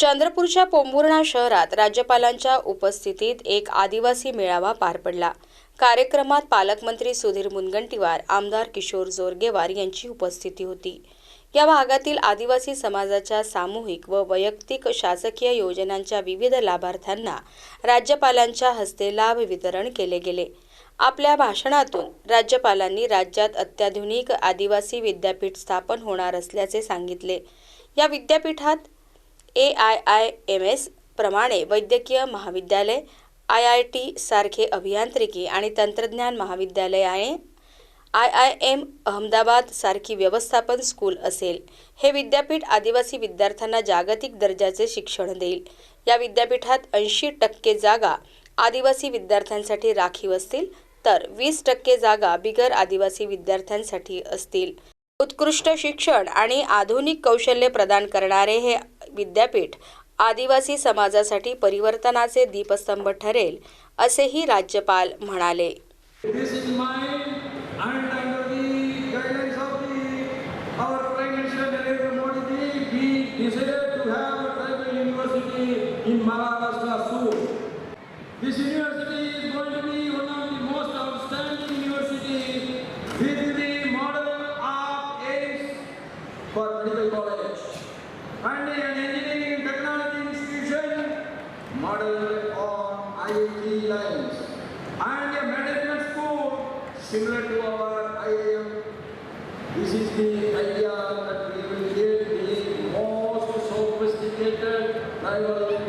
चंद्रपूरच्या पोंभुर्णा शहरात राज्यपालांच्या उपस्थितीत एक आदिवासी मेळावा पार पडला. कार्यक्रमात पालकमंत्री सुधीर मुनगंटीवार आमदार किशोर जोरगेवार यांची उपस्थिती होती. या भागातील आदिवासी समाजाच्या सामूहिक व वैयक्तिक शासकीय योजनांच्या विविध लाभार्थ्यांना राज्यपालांच्या हस्ते लाभ वितरण केले गेले. आपल्या भाषणातून राज्यपालांनी राज्यात अत्याधुनिक आदिवासी विद्यापीठ स्थापन होणार असल्याचे सांगितले. या विद्यापीठात A I I M S प्रमाणे वैद्यकीय महाविद्यालय आय आय टी सारखे अभियांत्रिकी आणि तंत्रज्ञान महाविद्यालयाने आय आय एम अहमदाबाद सारखी व्यवस्थापन स्कूल असेल. हे विद्यापीठ आदिवासी विद्यार्थ्यांना जागतिक दर्जाचे शिक्षण देईल. या विद्यापीठात ऐंशी टक्के जागा आदिवासी विद्यार्थ्यांसाठी राखीव असतील तर वीस टक्के जागा बिगर आदिवासी विद्यार्थ्यांसाठी असतील. उत्कृष्ट शिक्षण आणि आधुनिक कौशल्य प्रदान करणारे हे विद्यापीठ आदिवासी समाजासाठी परिवर्तनाचे दीपस्तंभ ठरेल असेही राज्यपाल म्हणाले. And an engineering and technology institution modeled on IIT lines and a management school similar to our IIM. This is the idea that we will get the most sophisticated university